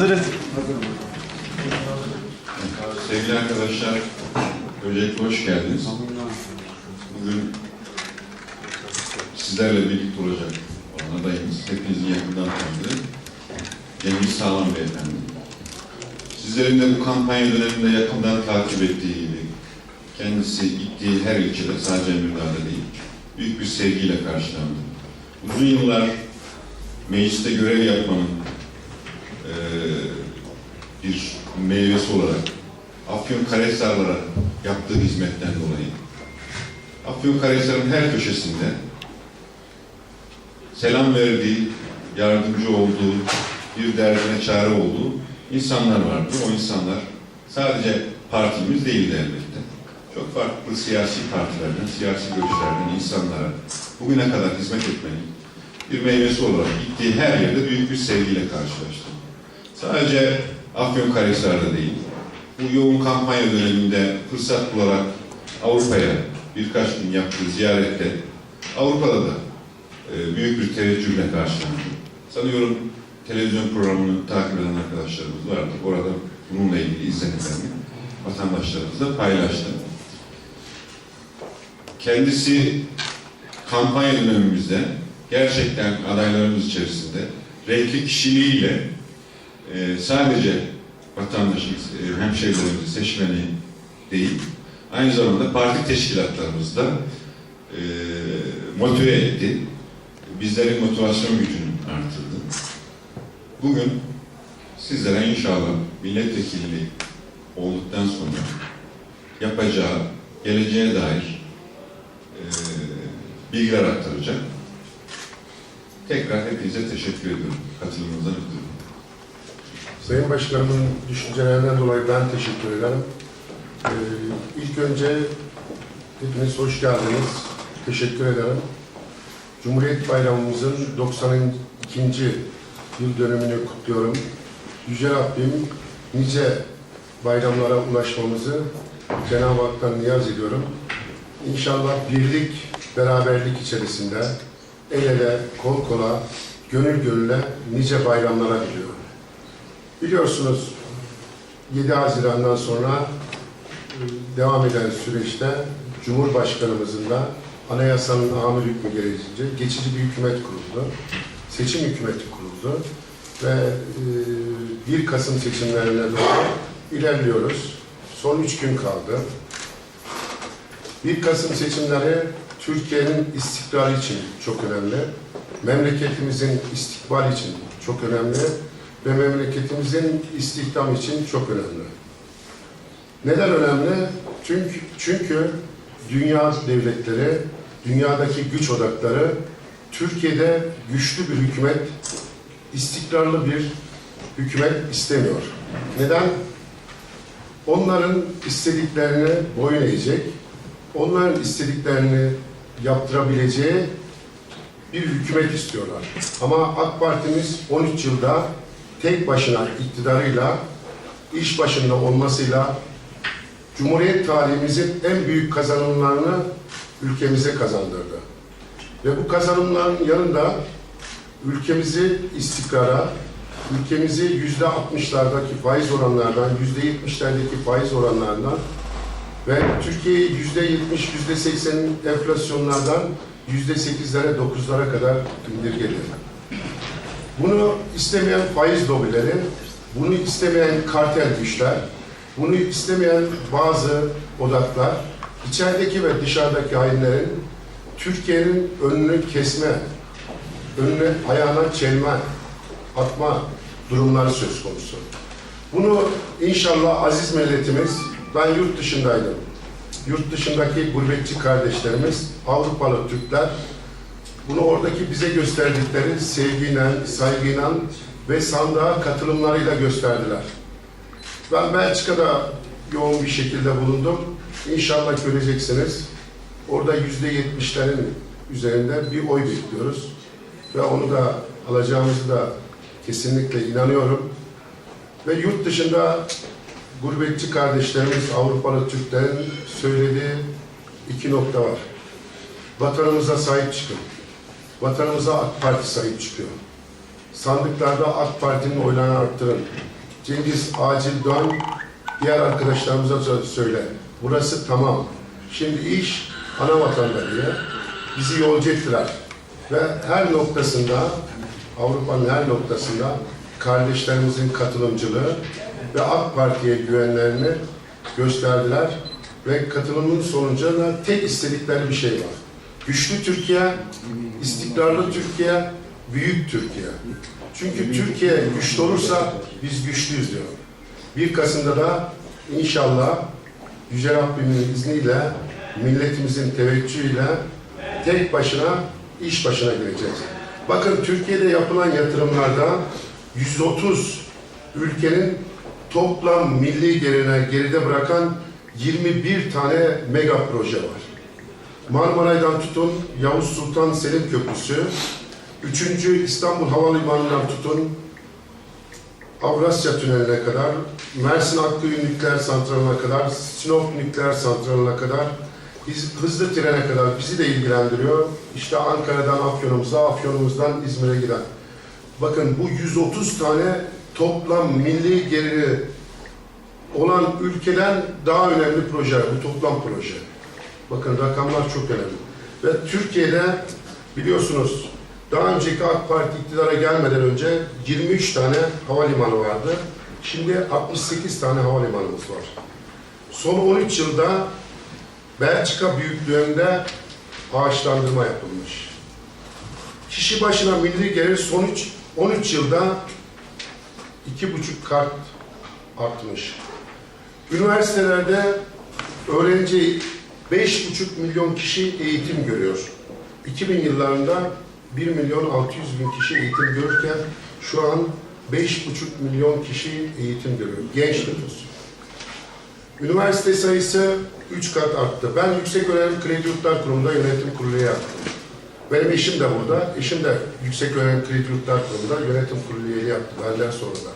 Hazırız. Sevgili arkadaşlar, öncelikle hoş geldiniz. Bugün sizlerle birlikte olacak olan adayımız, hepinizin yakından tanıdığı Cengiz Sağlam Beyefendi. Sizlerin de bu kampanya döneminde yakından takip ettiği gibi, kendisi gittiği her ilçede, sadece Emirdağ'da değil, büyük bir sevgiyle karşılandı. Uzun yıllar mecliste görev yapmanın eee, bir meyvesi olarak Afyonkarahisarlara yaptığı hizmetten dolayı Afyonkarahisar'ın her köşesinde selam verdiği, yardımcı olduğu, bir derdine çare olduğu insanlar vardı. O insanlar sadece partimiz değildi elbette. Çok farklı siyasi partilerden, siyasi görüşlerden insanlara bugüne kadar hizmet etmenin bir meyvesi olarak gittiği her yerde büyük bir sevgiyle karşılaştım. Sadece Afyonkarahisar'da değil, bu yoğun kampanya döneminde fırsat bularak Avrupa'ya birkaç gün yaptığı ziyarette Avrupa'da da e, büyük bir teveccühle karşılandı. Sanıyorum televizyon programını takip eden arkadaşlarımız vardı. Orada bununla ilgili izlenimlerini vatandaşlarımızla paylaştı. Kendisi kampanya dönemimizde gerçekten adaylarımız içerisinde renkli kişiliğiyle e, sadece vatandaşımız, e, hemşehrilerimizi, seçmeni değil, aynı zamanda parti teşkilatlarımızda e, motive etti. Bizlerin motivasyon gücünü artırdı. Bugün sizlere inşallah milletvekilliği olduktan sonra yapacağı, geleceğe dair e, bilgiler aktaracak. Tekrar hepinize teşekkür ediyorum katılımınızdan ötürü. Sayın Başkanımın düşüncelerinden dolayı ben teşekkür ederim. Ee, ilk önce hepiniz hoş geldiniz. Teşekkür ederim. Cumhuriyet Bayramımızın 92. yıl dönümünü kutluyorum. Yüce Rabbim nice bayramlara ulaşmamızı Cenab-ı Hak'tan niyaz ediyorum. İnşallah birlik, beraberlik içerisinde el ele, kol kola, gönül gönüle nice bayramlara diliyorum. Biliyorsunuz 7 Haziran'dan sonra e, devam eden süreçte Cumhurbaşkanımızın da anayasanın amir hükmü gereğince geçici bir hükümet kuruldu. Seçim hükümeti kuruldu ve e, 1 Kasım seçimlerine doğru ilerliyoruz. Son 3 gün kaldı. 1 Kasım seçimleri Türkiye'nin istikrarı için çok önemli. Memleketimizin istikbali için çok önemli ve memleketimizin istihdam için çok önemli. Neden önemli? Çünkü, çünkü dünya devletleri, dünyadaki güç odakları Türkiye'de güçlü bir hükümet, istikrarlı bir hükümet istemiyor. Neden? Onların istediklerini boyun eğecek, onların istediklerini yaptırabileceği bir hükümet istiyorlar. Ama AK Partimiz 13 yılda tek başına iktidarıyla, iş başında olmasıyla Cumhuriyet tarihimizin en büyük kazanımlarını ülkemize kazandırdı. Ve bu kazanımların yanında ülkemizi istikrara, ülkemizi yüzde altmışlardaki faiz oranlardan, yüzde yetmişlerdeki faiz oranlarından ve Türkiye'yi yüzde yetmiş, yüzde seksenin enflasyonlardan yüzde sekizlere, dokuzlara kadar indirgedi. Bunu istemeyen faiz lobileri, bunu istemeyen kartel güçler, bunu istemeyen bazı odaklar, içerideki ve dışarıdaki hainlerin Türkiye'nin önünü kesme, önüne ayağına çelme, atma durumları söz konusu. Bunu inşallah aziz milletimiz, ben yurt dışındaydım. Yurt dışındaki gurbetçi kardeşlerimiz, Avrupalı Türkler, bunu oradaki bize gösterdikleri sevgiyle, saygıyla ve sandığa katılımlarıyla gösterdiler. Ben Belçika'da yoğun bir şekilde bulundum. İnşallah göreceksiniz. Orada yüzde yetmişlerin üzerinde bir oy bekliyoruz. Ve onu da alacağımızı da kesinlikle inanıyorum. Ve yurt dışında gurbetçi kardeşlerimiz, Avrupalı Türklerin söylediği iki nokta var. Vatanımıza sahip çıkın. Vatanımıza AK Parti sahip çıkıyor. sandıklarda AK Parti'nin oylarını arttırın. Cengiz acil dön, diğer arkadaşlarımıza sö- söyle. Burası tamam. Şimdi iş ana vatanda diye bizi yolcu ettiler. Ve her noktasında, Avrupa'nın her noktasında kardeşlerimizin katılımcılığı ve AK Parti'ye güvenlerini gösterdiler. Ve katılımın sonucunda tek istedikleri bir şey var. Güçlü Türkiye, istikrarlı Türkiye, büyük Türkiye. Çünkü Türkiye güçlü olursa biz güçlüyüz diyor. 1 Kasım'da da inşallah Yüce Rabbimin izniyle, milletimizin teveccühüyle tek başına iş başına gireceğiz. Bakın Türkiye'de yapılan yatırımlarda 130 ülkenin toplam milli gelirine geride bırakan 21 tane mega proje var. Marmaray'dan tutun Yavuz Sultan Selim Köprüsü, 3. İstanbul Havalimanı'ndan tutun Avrasya Tüneli'ne kadar, Mersin Akkuyu Nükleer Santralı'na kadar, Sinop Nükleer Santralı'na kadar, hızlı trene kadar bizi de ilgilendiriyor. İşte Ankara'dan Afyon'umuza, Afyon'umuzdan İzmir'e giden. Bakın bu 130 tane toplam milli geliri olan ülkeden daha önemli proje, bu toplam proje. Bakın rakamlar çok önemli. Ve Türkiye'de biliyorsunuz daha önceki AK Parti iktidara gelmeden önce 23 tane havalimanı vardı. Şimdi 68 tane havalimanımız var. Son 13 yılda Belçika büyüklüğünde ağaçlandırma yapılmış. Kişi başına milli gelir son 3, 13 yılda 2,5 kat artmış. Üniversitelerde öğrenci 5,5 milyon kişi eğitim görüyor. 2000 yıllarında 1 milyon 600 bin kişi eğitim görürken şu an 5,5 milyon kişi eğitim görüyor. Genç nüfus. Üniversite sayısı 3 kat arttı. Ben Yüksek Öğrenim Kredi Yurtlar Kurumu'nda yönetim kurulu yaptım. Benim eşim de burada. Eşim de Yüksek Öğrenim Kredi Yurtlar Kurumu'nda yönetim kurulu üyeliği yaptı benden sonra da.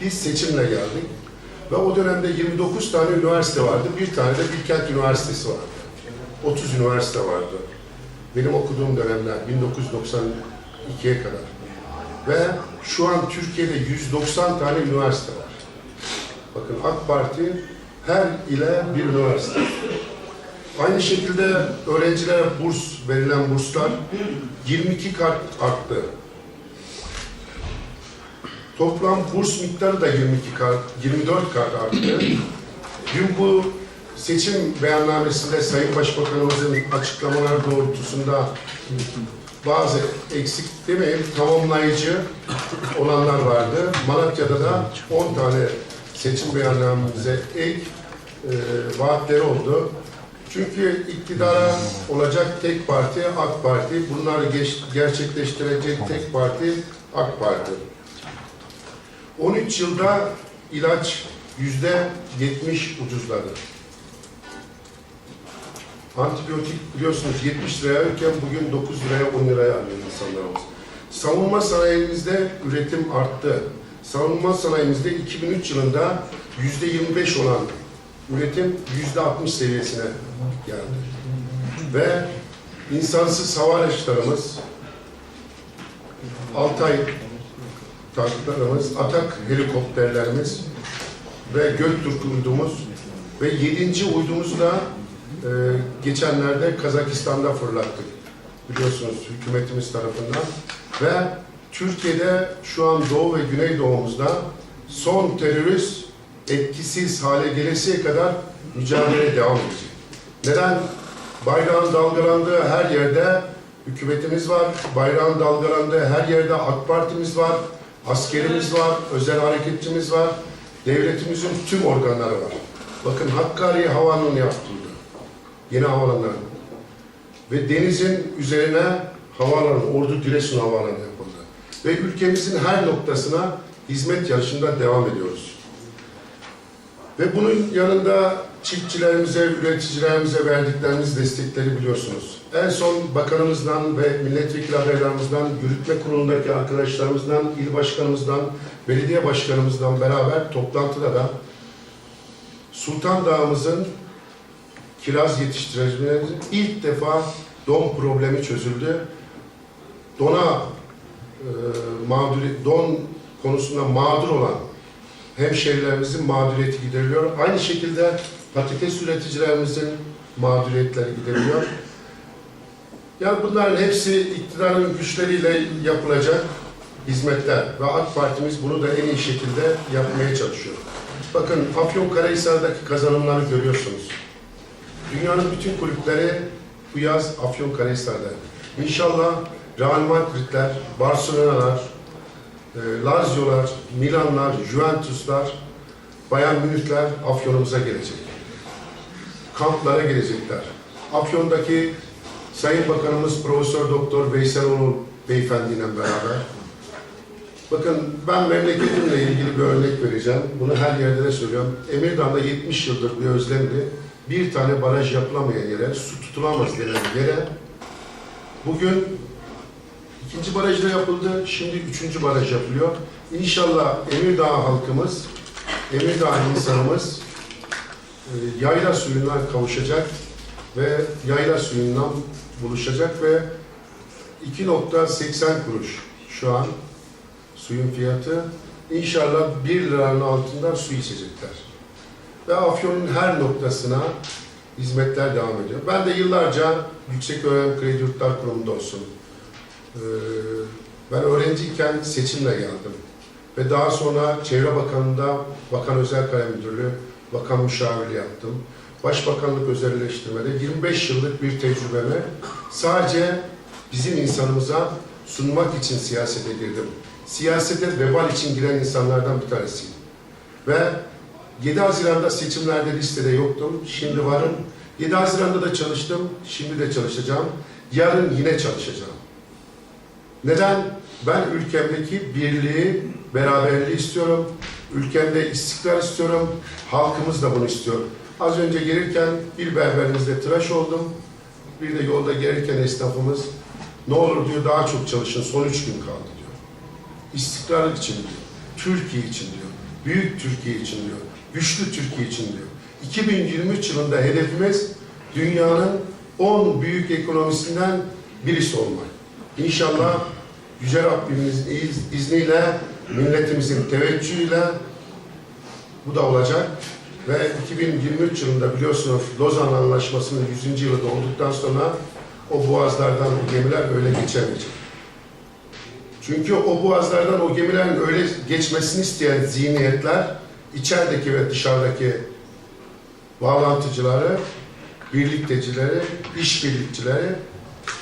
Biz seçimle geldik. Ve o dönemde 29 tane üniversite vardı. Bir tane de Bilkent Üniversitesi vardı. 30 üniversite vardı. Benim okuduğum dönemler 1992'ye kadar. Ve şu an Türkiye'de 190 tane üniversite var. Bakın AK Parti her ile bir üniversite. Aynı şekilde öğrencilere burs, verilen burslar 22 kat arttı. Toplam burs miktarı da 22 kat, 24 kat arttı. Dün bu seçim beyannamesinde Sayın Başbakanımızın açıklamaları doğrultusunda bazı eksik demeyeyim tamamlayıcı olanlar vardı. Malatya'da da 10 tane seçim beyannamemize ek e, vaatleri oldu. Çünkü iktidara olacak tek parti AK Parti. Bunları geç- gerçekleştirecek tek parti AK Parti. 13 yılda ilaç yüzde 70 ucuzladı. Antibiyotik biliyorsunuz 70 liraya alırken bugün 9 liraya 10 liraya alıyor insanlarımız. Savunma sanayimizde üretim arttı. Savunma sanayimizde 2003 yılında yüzde 25 olan üretim yüzde 60 seviyesine geldi. Ve insansız hava araçlarımız Altay tanklarımız, Atak helikopterlerimiz ve Göktürk uydumuz ve 7. uydumuzu da e, geçenlerde Kazakistan'da fırlattık. Biliyorsunuz hükümetimiz tarafından. Ve Türkiye'de şu an Doğu ve Güneydoğumuzda son terörist etkisiz hale gelesiye kadar mücadele devam edecek. Neden? Bayrağın dalgalandığı her yerde hükümetimiz var. Bayrağın dalgalandığı her yerde AK Partimiz var. Askerimiz var. Özel hareketçimiz var. Devletimizin tüm organları var. Bakın Hakkari Havaalanı yapıldı. Yeni havaalanı. Ve denizin üzerine havaalanı, Ordu Giresun Havaalanı yapıldı. Ve ülkemizin her noktasına hizmet yarışında devam ediyoruz. Ve bunun yanında çiftçilerimize, üreticilerimize verdiklerimiz destekleri biliyorsunuz. En son bakanımızdan ve milletvekili adaylarımızdan, yürütme kurulundaki arkadaşlarımızdan, il başkanımızdan, belediye başkanımızdan beraber toplantıda da Sultan Dağımızın kiraz yetiştiricilerimizin ilk defa don problemi çözüldü. Dona e, mağduri, don konusunda mağdur olan hemşehrilerimizin mağduriyeti gideriliyor. Aynı şekilde patates üreticilerimizin mağduriyetleri gideriliyor. Yani bunların hepsi iktidarın güçleriyle yapılacak hizmetler ve AK Partimiz bunu da en iyi şekilde yapmaya çalışıyor. Bakın Afyonkarahisar'daki kazanımları görüyorsunuz. Dünyanın bütün kulüpleri bu yaz Afyonkarahisar'da. İnşallah Real Madrid'ler, Barcelona'lar, e, Lazio'lar, Milanlar, Juventus'lar, Bayern Münih'ler Afyon'umuza gelecek. Kamplara gelecekler. Afyon'daki Sayın Bakanımız Profesör Doktor Veysel Onur Beyefendi'yle beraber Bakın ben memleketimle ilgili bir örnek vereceğim. Bunu her yerde de söylüyorum. Emirdağ'da 70 yıldır bir özlemdi. Bir tane baraj yapılamayan yere, su tutulamaz denen yere bugün ikinci baraj da yapıldı. Şimdi üçüncü baraj yapılıyor. İnşallah Emirdağ halkımız, Emirdağ insanımız e, yayla suyuna kavuşacak ve yayla suyundan buluşacak ve 2.80 kuruş şu an suyun fiyatı. İnşallah 1 liranın altında su içecekler. Ve Afyon'un her noktasına hizmetler devam ediyor. Ben de yıllarca Yüksek Öğrenim Kredi Yurtlar Kurumu'nda olsun. Ben öğrenciyken seçimle geldim. Ve daha sonra Çevre Bakanlığı'nda Bakan Özel Kalem Müdürlüğü, Bakan Müşavirliği yaptım. Başbakanlık özelleştirmede 25 yıllık bir tecrübemi sadece bizim insanımıza sunmak için siyasete girdim. Siyasete vebal için giren insanlardan bir tanesiyim. Ve 7 Haziran'da seçimlerde listede yoktum, şimdi varım. 7 Haziran'da da çalıştım, şimdi de çalışacağım. Yarın yine çalışacağım. Neden? Ben ülkemdeki birliği, beraberliği istiyorum. Ülkemde istikrar istiyorum. Halkımız da bunu istiyor. Az önce gelirken bir berberimizde tıraş oldum. Bir de yolda gelirken esnafımız ne olur diyor daha çok çalışın son üç gün kaldı diyor. İstikrarlık için diyor. Türkiye için diyor. Büyük Türkiye için diyor. Güçlü Türkiye için diyor. 2023 yılında hedefimiz dünyanın 10 büyük ekonomisinden birisi olmak. İnşallah Yüce Rabbimizin iz- izniyle, milletimizin teveccühüyle bu da olacak. Ve 2023 yılında biliyorsunuz Lozan Anlaşması'nın 100. yılı dolduktan sonra o boğazlardan bu gemiler öyle geçemeyecek. Çünkü o boğazlardan o gemilerin öyle geçmesini isteyen zihniyetler içerideki ve dışarıdaki bağlantıcıları, birliktecileri, işbirlikçileri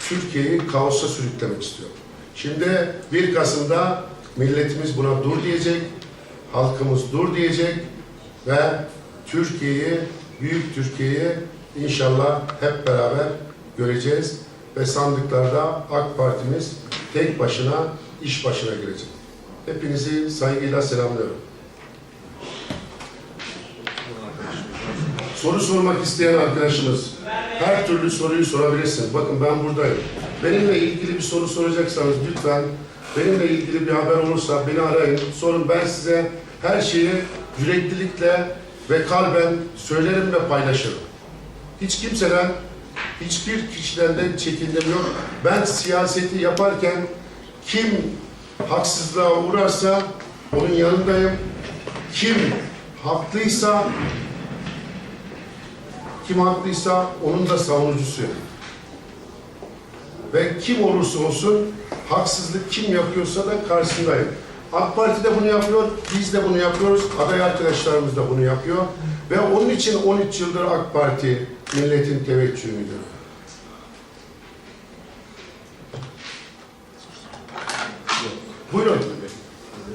Türkiye'yi kaosa sürüklemek istiyor. Şimdi 1 Kasım'da milletimiz buna dur diyecek, halkımız dur diyecek ve Türkiye'yi, büyük Türkiye'yi inşallah hep beraber göreceğiz ve sandıklarda AK Partimiz tek başına iş başına girecek. Hepinizi saygıyla selamlıyorum. Soru sormak isteyen arkadaşımız her türlü soruyu sorabilirsiniz. Bakın ben buradayım. Benimle ilgili bir soru soracaksanız lütfen benimle ilgili bir haber olursa beni arayın. Sorun ben size her şeyi yüreklilikle ve kalben söylerim ve paylaşırım. Hiç kimseden, hiçbir kişiden de çekindim yok. Ben siyaseti yaparken kim haksızlığa uğrarsa onun yanındayım. Kim haklıysa kim haklıysa onun da savunucusuyum. Ve kim olursa olsun haksızlık kim yapıyorsa da karşısındayım. AK Parti de bunu yapıyor, biz de bunu yapıyoruz, aday arkadaşlarımız da bunu yapıyor. Ve onun için 13 yıldır AK Parti milletin teveccühüdür. Buyurun.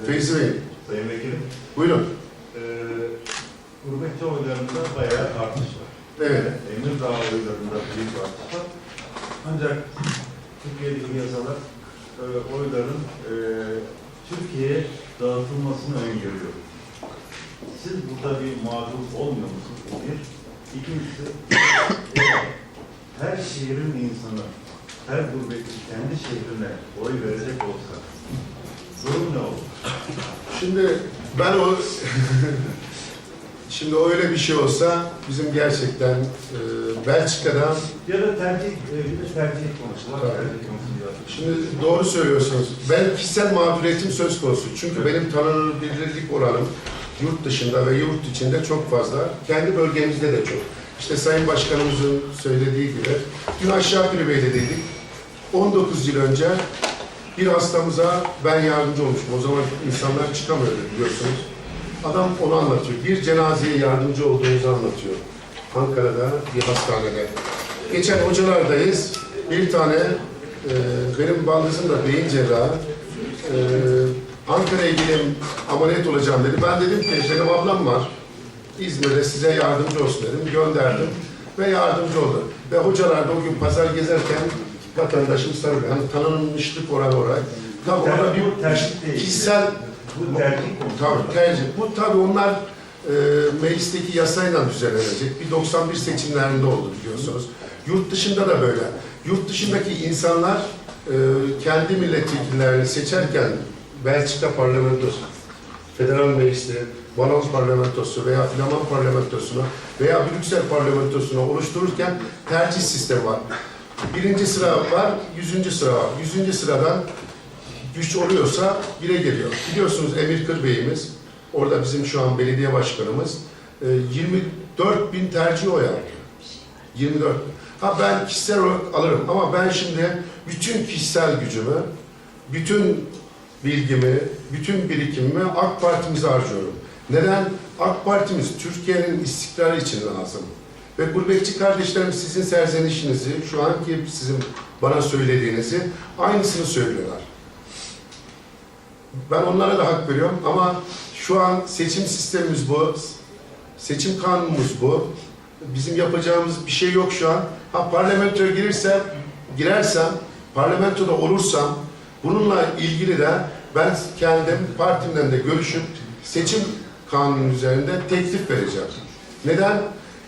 Feyzi Bey, Sayın Vekilim, buyurun. eee gurbetçi oylarında bayağı artış Evet. Emirdağ oylarında büyük artış var. Ancak Türkiye'deki yasalar eee, oyların eee Türkiye'ye dağıtılmasını öngörüyor. Siz burada bir mağdur olmuyor musunuz? Bir. İkincisi, eğer her şehrin insanı, her gurbetçi kendi şehrine oy verecek olsa durum ne olur? Şimdi ben o Şimdi öyle bir şey olsa bizim gerçekten e, Belçika'da Ya da tercih, e, bir de tercih var. Şimdi doğru söylüyorsunuz. Ben kişisel mağduriyetim söz konusu. Çünkü Evet. benim tanınabilirlik oranım yurt dışında ve yurt içinde çok fazla. Kendi bölgemizde de çok. İşte Sayın Başkanımızın söylediği gibi dün aşağı kulübeydeydik. 19 yıl önce bir hastamıza ben yardımcı olmuşum. O zaman insanlar çıkamıyordu biliyorsunuz. Adam onu anlatıyor. Bir cenazeye yardımcı olduğumuzu anlatıyor. Ankara'da bir hastanede. Geçen hocalardayız. Bir tane e, benim baldızım da beyin cerrahı. E, Ankara'ya gideyim ameliyat olacağım dedi. Ben dedim ki benim ablam var. İzmir'de size yardımcı olsun dedim. Gönderdim ve yardımcı oldu. Ve hocalar da o gün pazar gezerken vatandaşım sarılıyor. Hani tanınmışlık oranı olarak. Tabii orada bir kişisel Bu tercih konusu. Tabii tercih. Bu tabii onlar e, meclisteki yasayla düzenlenecek. Bir 91 seçimlerinde oldu biliyorsunuz. Yurt dışında da böyle. Yurt dışındaki insanlar e, kendi milletvekillerini seçerken Belçika parlamentosu, federal meclisi, Valons parlamentosu veya Flaman parlamentosunu veya Brüksel parlamentosunu oluştururken tercih sistemi var. Birinci sıra var, yüzüncü sıra var. Yüzüncü sıradan güç oluyorsa bire geliyor. Biliyorsunuz Emir Kır Bey'imiz, orada bizim şu an belediye başkanımız, e, 24 bin tercih oy aldı. 24. Ha ben kişisel olarak alırım ama ben şimdi bütün kişisel gücümü, bütün bilgimi, bütün birikimimi AK Parti'mize harcıyorum. Neden? AK Parti'miz Türkiye'nin istikrarı için lazım. Ve gurbetçi kardeşlerim sizin serzenişinizi, şu anki sizin bana söylediğinizi aynısını söylüyorlar. Ben onlara da hak veriyorum ama şu an seçim sistemimiz bu, seçim kanunumuz bu. Bizim yapacağımız bir şey yok şu an. Ha parlamentoya girirse, girersem, parlamentoda olursam bununla ilgili de ben kendim partimden de görüşüp seçim kanunu üzerinde teklif vereceğim. Neden?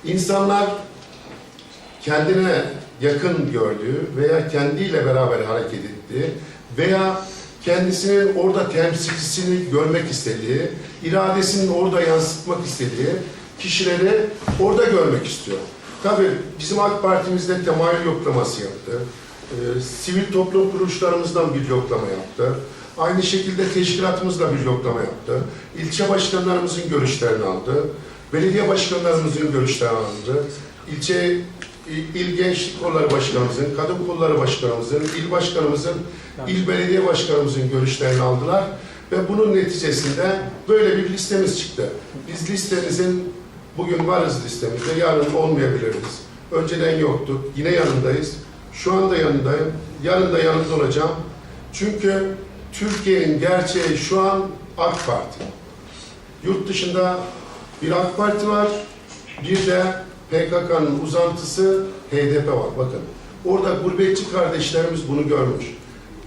İnsanlar kendine yakın gördüğü veya kendiyle beraber hareket ettiği veya kendisinin orada temsilcisini görmek istediği, iradesini orada yansıtmak istediği kişileri orada görmek istiyor. Tabii bizim AK Parti'mizde temayül yoklaması yaptı. Ee, sivil toplum kuruluşlarımızdan bir yoklama yaptı. Aynı şekilde teşkilatımızla bir yoklama yaptı. İlçe başkanlarımızın görüşlerini aldı. Belediye başkanlarımızın görüşlerini aldı. İlçe İl Gençlik Kolları Başkanımızın, Kadın Kolları Başkanımızın, il başkanımızın, il belediye başkanımızın görüşlerini aldılar ve bunun neticesinde böyle bir listemiz çıktı. Biz listemizin bugün varız listemizde, yarın olmayabiliriz. Önceden yoktuk, yine yanındayız. Şu anda yanındayım, yarın da yanında olacağım. Çünkü Türkiye'nin gerçeği şu an AK Parti. Yurt dışında bir AK Parti var, bir de PKK'nın uzantısı HDP var. Bakın orada gurbetçi kardeşlerimiz bunu görmüş.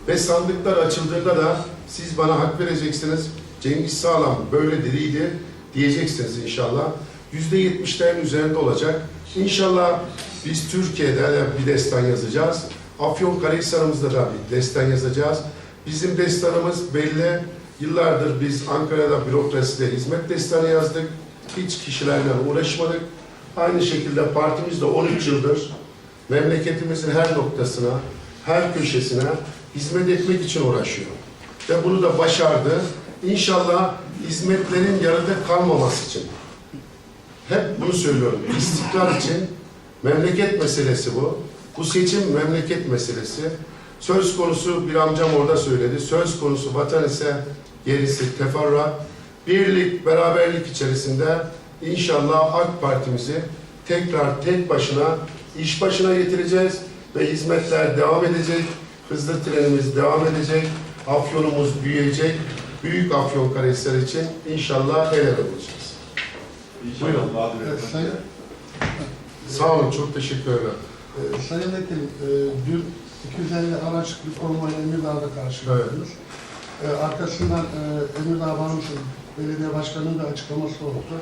Ve sandıklar açıldığında da siz bana hak vereceksiniz. Cengiz Sağlam böyle diriydi diyeceksiniz inşallah. Yüzde yetmişlerin üzerinde olacak. İnşallah biz Türkiye'de de bir destan yazacağız. Afyonkarahisar'ımızda da bir destan yazacağız. Bizim destanımız belli. Yıllardır biz Ankara'da bürokraside hizmet destanı yazdık. Hiç kişilerle uğraşmadık. Aynı şekilde partimiz de 13 yıldır memleketimizin her noktasına, her köşesine hizmet etmek için uğraşıyor. Ve bunu da başardı. İnşallah hizmetlerin yarıda kalmaması için. Hep bunu söylüyorum. İstikrar için memleket meselesi bu. Bu seçim memleket meselesi. Söz konusu bir amcam orada söyledi. Söz konusu vatan ise gerisi teferruat. Birlik, beraberlik içerisinde inşallah AK Partimizi tekrar tek başına iş başına getireceğiz ve hizmetler devam edecek. Hızlı trenimiz devam edecek. Afyonumuz büyüyecek. Büyük Afyon Karahisar için inşallah el ele olacağız. Buyurun. Bey. Evet, Sayın, Sağ olun, çok teşekkür ederim. e, Sayın Vekilim, e, dün 250 araç bir korumayla Emirdağ'da karşılaşıyoruz. E, arkasından e, Emirdağ Bağımsız Belediye Başkanı'nın da açıklaması oldu.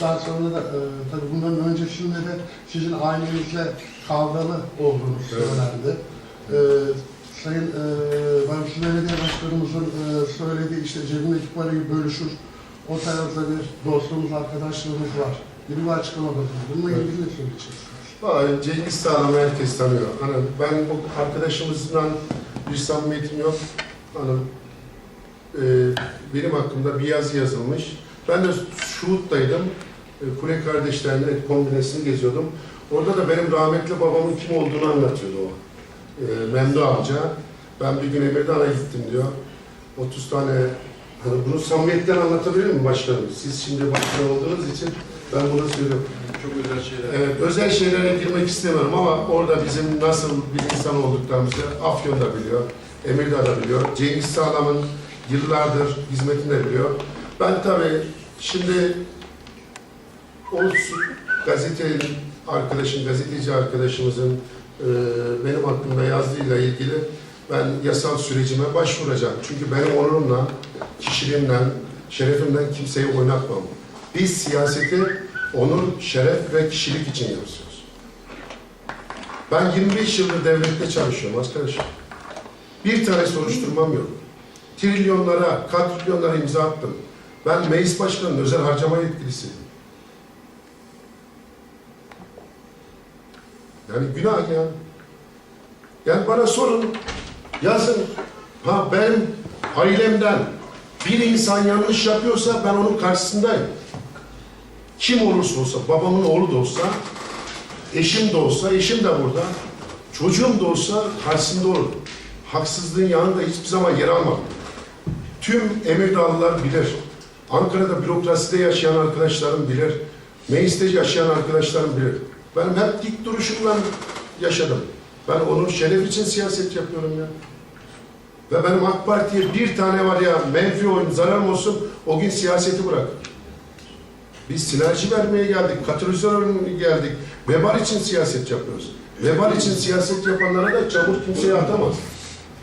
Daha sonra da e, tabii bunların öncesinde de sizin ailenizle kavgalı olduğunuz Evet. söylendi. E, Sayın e, Bağımsız Belediye Başkanımızın e, söylediği işte cebindeki parayı bölüşür O tarzda bir dostluğumuz, arkadaşlığımız var. Gibi bir açıklamada bulundum. Bununla ilgili ne söyleyeceksiniz? Vallahi Cengiz Sağlam'ı herkes tanıyor. Hani ben o arkadaşımızla bir samimiyetim yok. Hani e, benim hakkımda bir yazı yazılmış. Ben de Şuhut'taydım. E, Kule kardeşlerinin kombinesini geziyordum. Orada da benim rahmetli babamın kim olduğunu anlatıyordu o. E, Memdu amca. Ben bir gün Emirdağ'a gittim diyor. 30 tane hani bunu samimiyetten anlatabilir miyim başkanım? Siz şimdi başkan olduğunuz için ben bunu söylüyorum. Çok özel şeyler. Evet, özel şeylere girmek istemiyorum ama orada bizim nasıl bir insan olduklarımızı Afyon da biliyor, Emirdağ da biliyor, Cengiz Sağlam'ın yıllardır hizmetini de biliyor. Ben tabii şimdi o gazetenin arkadaşım, gazeteci arkadaşımızın e, benim hakkımda yazdığıyla ilgili ben yasal sürecime başvuracağım. Çünkü benim onurumla, kişiliğimden, şerefimden kimseyi oynatmam. Biz siyaseti onur, şeref ve kişilik için yapıyoruz. Ben 25 yıldır devlette çalışıyorum arkadaşım. Bir tane soruşturmam yok. Trilyonlara, katrilyonlara imza attım. Ben meclis başkanının özel harcama yetkilisiyim. Yani günah ya. Yani bana sorun, yazın. Ha benim ailemden bir insan yanlış yapıyorsa ben onun karşısındayım kim olursa olsa, babamın oğlu da olsa, eşim de olsa, eşim de burada, çocuğum da olsa karşısında olur. Haksızlığın yanında hiçbir zaman yer almam. Tüm Emirdağlılar bilir. Ankara'da bürokraside yaşayan arkadaşlarım bilir. Mecliste yaşayan arkadaşlarım bilir. Ben hep dik duruşumla yaşadım. Ben onun şeref için siyaset yapıyorum ya. Ve benim AK Parti'ye bir tane var ya menfi oyun, zararım olsun o gün siyaseti bırak. Biz sinerji vermeye geldik, katalizör geldik. Vebal için siyaset yapıyoruz. Vebal için siyaset yapanlara da çamur kimseye atamaz.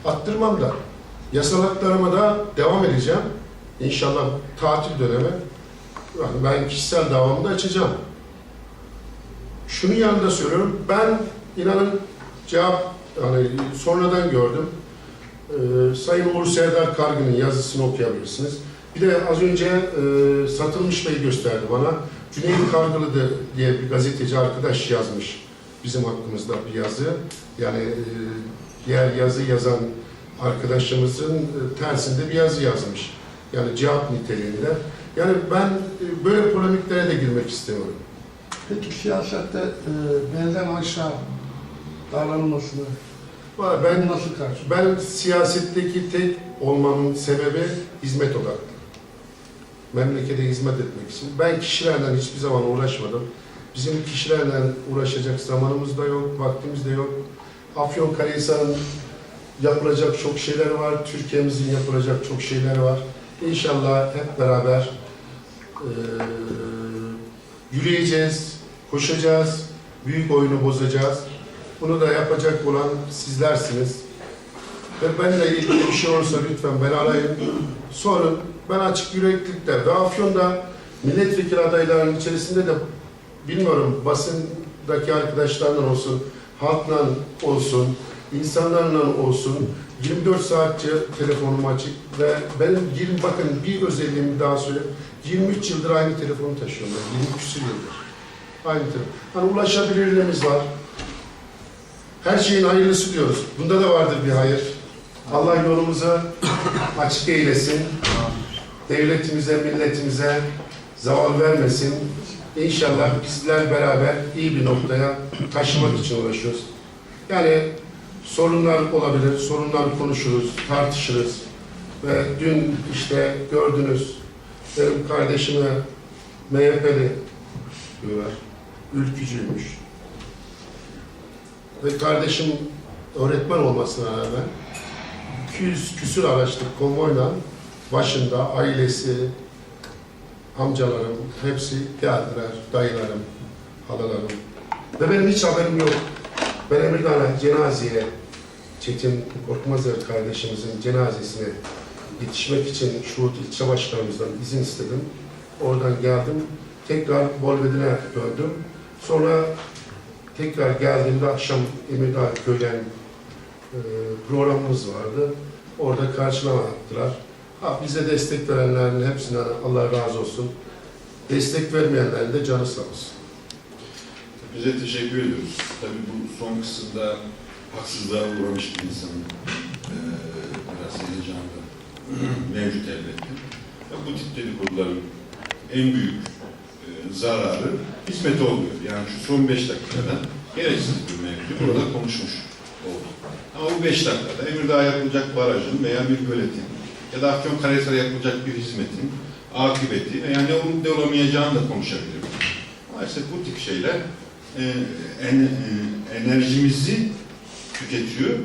Attırmam da. Yasal haklarıma da devam edeceğim. İnşallah tatil dönemi. Yani ben kişisel davamı da açacağım. Şunun yanında söylüyorum. Ben inanın cevap hani sonradan gördüm. Ee, Sayın Uğur Serdar Kargın'ın yazısını okuyabilirsiniz. Bir de az önce e, Satılmış Bey gösterdi bana. Cüneyt Kargılı'dı diye bir gazeteci arkadaş yazmış bizim hakkımızda bir yazı. Yani e, diğer yazı yazan arkadaşımızın e, tersinde bir yazı yazmış. Yani cevap niteliğinde. Yani ben e, böyle polemiklere de girmek istemiyorum. Peki siyasette e, belden aşağı davranılmasını Valla ben nasıl karşı? Ben siyasetteki tek olmamın sebebi hizmet odaklı. Memlekete hizmet etmek için. Ben kişilerden hiçbir zaman uğraşmadım. Bizim kişilerle uğraşacak zamanımız da yok, vaktimiz de yok. Afyonkarahisar'ın yapılacak çok şeyler var, Türkiye'mizin yapılacak çok şeyleri var. İnşallah hep beraber eee, yürüyeceğiz, koşacağız, büyük oyunu bozacağız. Bunu da yapacak olan sizlersiniz. Ve benimle ilgili bir şey olursa lütfen beni arayın. Sorun. Ben açık yüreklilikle ve Afyon'da milletvekili adaylarının içerisinde de bilmiyorum basındaki arkadaşlarla olsun, halkla olsun, insanlarla olsun 24 saatçe telefonum açık ve benim 20 bakın bir özelliğimi daha söyleyeyim. 23 yıldır aynı telefonu taşıyorum ben. 20 küsur yıldır. Aynı telefon. Hani ulaşabilirliğimiz var. Her şeyin hayırlısı diyoruz. Bunda da vardır bir hayır. Allah yolumuzu açık eylesin. Devletimize, milletimize zaval vermesin. İnşallah bizler beraber iyi bir noktaya taşımak için uğraşıyoruz. Yani sorunlar olabilir, sorunlar konuşuruz, tartışırız. Ve dün işte gördünüz, benim kardeşime MHP'li diyorlar, ülkücüymüş. Ve kardeşim öğretmen olmasına rağmen 200 küsür araçlık konvoyla başında ailesi, amcalarım hepsi geldiler, dayılarım, halalarım. Ve benim hiç haberim yok. Ben Emirdağ'a cenazeye, Çetin Korkmazer kardeşimizin cenazesine yetişmek için Şuhut ilçe başkanımızdan izin istedim. Oradan geldim. Tekrar Bolvedin'e döndüm. Sonra tekrar geldiğimde akşam Emirdağ köyden e, programımız vardı. Orada karşılama yaptılar. Ha, bize destek verenlerin hepsine Allah razı olsun. Destek vermeyenlerin de canı sağ olsun. Bize teşekkür ediyoruz. Tabii bu son kısımda haksızlığa uğramış bir insanın eee biraz heyecanlı mevcut elbette. Ve bu tip dedikoduların en büyük eee, zararı hizmete oluyor. Yani şu son beş dakikada gereksiz bir mevzu burada konuşmuş olduk. Ama bu beş dakikada Emirdağ yapılacak barajın veya bir göletin ya da Afyonkarahisar'a yapılacak bir hizmetin akıbeti veya ne olup ne olamayacağını da konuşabiliriz. Maalesef bu tip şeyler e, en, e, enerjimizi tüketiyor.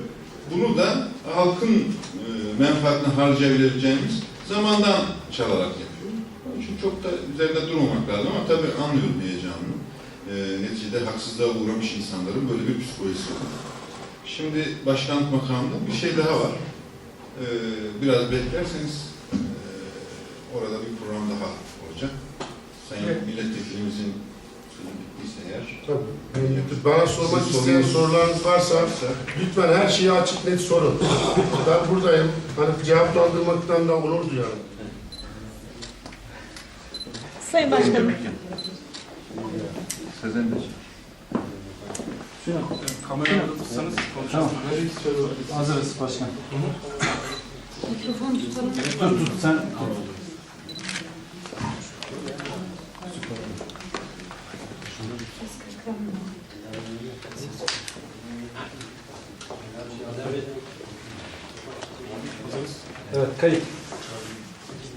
Bunu da halkın e, menfaatine harcayabileceğimiz zamandan çalarak yapıyor. Onun için çok da üzerinde durmamak lazım ama tabii anlıyorum heyecanını. E, neticede haksızlığa uğramış insanların böyle bir psikolojisi var. Şimdi başkanlık makamında bir şey daha var. E, biraz beklerseniz e, orada bir program daha olacak. Sayın milletvekilimizin bittiyse eğer. Tabii. Bana sormak Siz isteyen sorunuz- sorularınız varsa lütfen her şeyi açık net sorun. Ben buradayım. Hani cevaplandırmaktan da onur duyarım. Sayın Başkanım. Sezen Bey. Kamerayı tutsanız Tamam. konuşursunuz. Hazırız başkan. Mikrofonu tutalım. Tut tut sen. Evet kayıt.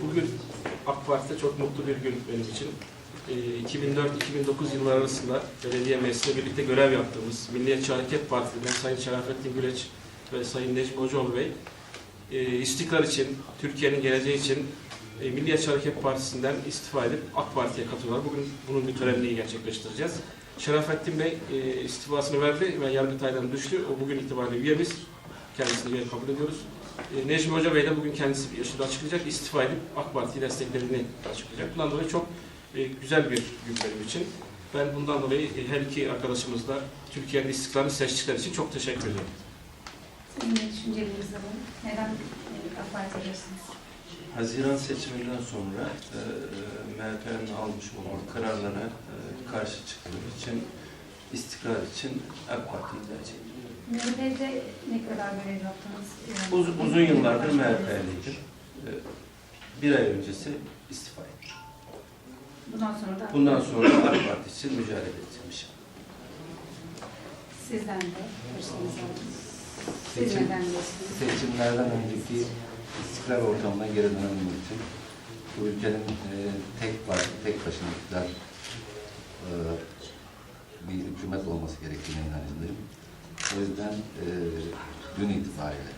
Bugün AK Parti'de çok mutlu bir gün benim için. Ee, 2004-2009 yılları arasında belediye meclisinde birlikte görev yaptığımız Milliyetçi Hareket Partisi'nden Sayın Şerafettin Güleç ve Sayın Necmi Hocaoğlu Bey e, istikrar için, Türkiye'nin geleceği için e, Milliyetçi Hareket Partisi'nden istifa edip AK Parti'ye katılıyorlar. Bugün bunun bir törenliği gerçekleştireceğiz. Şerafettin Bey e, istifasını verdi ve Yargıtay'dan düştü. O bugün itibariyle üyemiz. Kendisini üye kabul ediyoruz. E, Necmi Hoca Bey de bugün kendisi bir yaşında açıklayacak. İstifa edip AK Parti desteklediğini açıklayacak. Bundan dolayı çok e, güzel bir gün benim için. Ben bundan dolayı e, her iki arkadaşımız da Türkiye'nin istikrarını seçtikleri için çok teşekkür ediyorum. Sizin de düşüncelerinizi alalım. Neden AK Parti'ye geçtiniz? Haziran seçiminden sonra e, MHP'nin almış olduğu kararlara e, karşı çıktığım için, istikrar için AK Parti'yi tercih ettim. MHP'de ne kadar görev yaptınız? E, Uz, uzun yıllardır MHP'liydim. E, bir ay öncesi istifa ettim. Bundan sonra da Bundan sonra AK Parti için mücadele edeceğim sizden de. Siz Seçim- neden? Seçimlerden önceki istikrar ortamına geri dönebilmek için bu ülkenin e, tek parti, tek başına iktidar e, bir hükümet olması gerektiğine inanıyorum. O yüzden e, dün itibariyle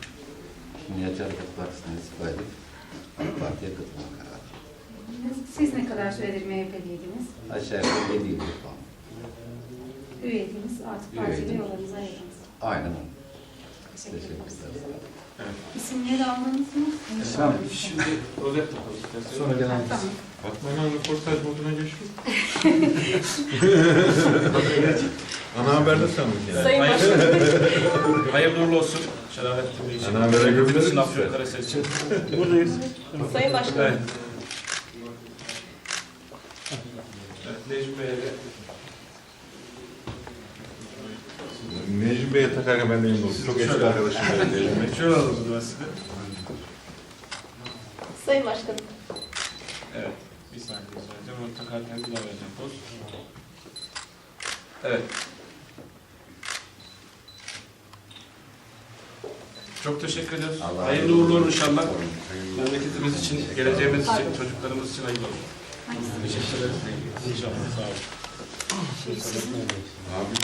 Milliyetçi Hareket Partisi'ne istifa edip AK Parti'ye katılma kararı. Siz ne kadar süredir MHP'liydiniz? Aşağı yukarı 7 yıl falan. Üyeydiniz, artık partiyle Üyeydim. yollarınızı ayırdınız. Aynen öyle. Teşekkür ederiz. Teşekkürler. İsimleri aldınız mı? Tamam. Şimdi takalım isterseniz. Sonra gelen Tamam. Fatma'nın röportaj moduna geçiyor. Ana haberde sandık Sayın Başkanım. Hayırlı uğurlu olsun. Şerafettin Bey için. Ana habere Bütün mi? Afyonkarahisar için. Sayın Başkanım. Evet. Evet, Necmi Bey'e de Necmi Bey'e takarken ben de emin oldum. Çok eski arkadaşım benim Necmi Bey. Şöyle alalım size. Sayın Başkanım. Evet. Bir saniye söyleyeceğim. Onu takarken bir daha vereceğim poz. Evet. Çok teşekkür ediyoruz. Allah Hayırlı uğurlu olsun. inşallah. Memleketimiz için, geleceğimiz için, çocuklarımız için hayırlı olsun. Teşekkür ederiz. İnşallah. Sağ olun. Abi